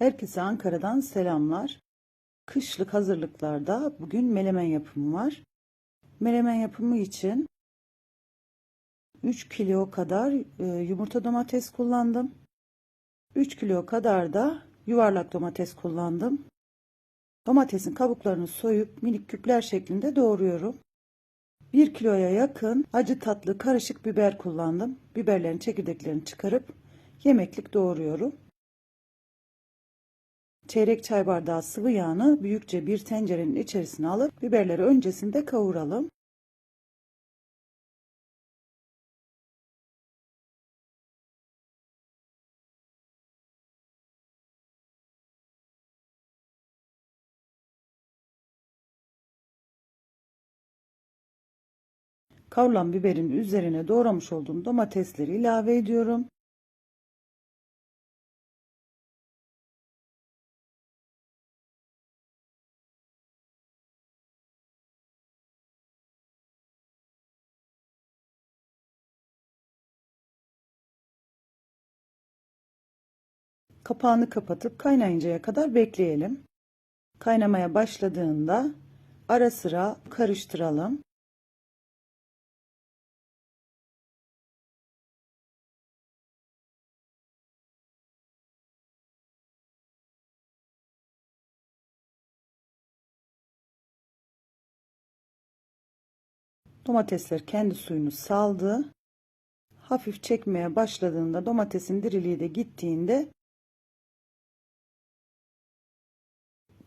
Herkese Ankara'dan selamlar. Kışlık hazırlıklarda bugün melemen yapımı var. Melemen yapımı için 3 kilo kadar e, yumurta domates kullandım. 3 kilo kadar da yuvarlak domates kullandım. Domatesin kabuklarını soyup minik küpler şeklinde doğruyorum. 1 kiloya yakın acı tatlı karışık biber kullandım. Biberlerin çekirdeklerini çıkarıp yemeklik doğruyorum. Çeyrek çay bardağı sıvı yağını büyükçe bir tencerenin içerisine alıp biberleri öncesinde kavuralım. Kavrulan biberin üzerine doğramış olduğum domatesleri ilave ediyorum. Kapağını kapatıp kaynayıncaya kadar bekleyelim. Kaynamaya başladığında ara sıra karıştıralım. Domatesler kendi suyunu saldı. Hafif çekmeye başladığında domatesin diriliği de gittiğinde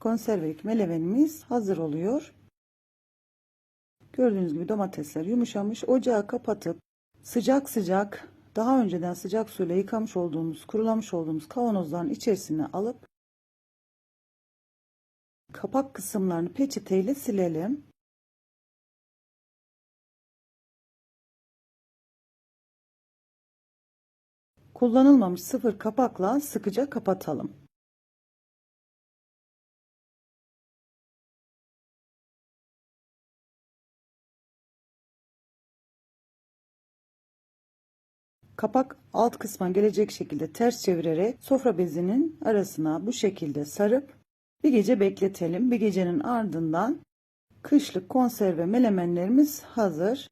konservelik melevenimiz hazır oluyor. Gördüğünüz gibi domatesler yumuşamış. Ocağı kapatıp sıcak sıcak daha önceden sıcak suyla yıkamış olduğumuz, kurulamış olduğumuz kavanozların içerisine alıp kapak kısımlarını peçeteyle silelim. Kullanılmamış sıfır kapakla sıkıca kapatalım. Kapak alt kısma gelecek şekilde ters çevirerek sofra bezinin arasına bu şekilde sarıp bir gece bekletelim. Bir gecenin ardından kışlık konserve melemenlerimiz hazır.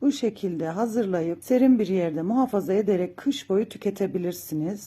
Bu şekilde hazırlayıp serin bir yerde muhafaza ederek kış boyu tüketebilirsiniz.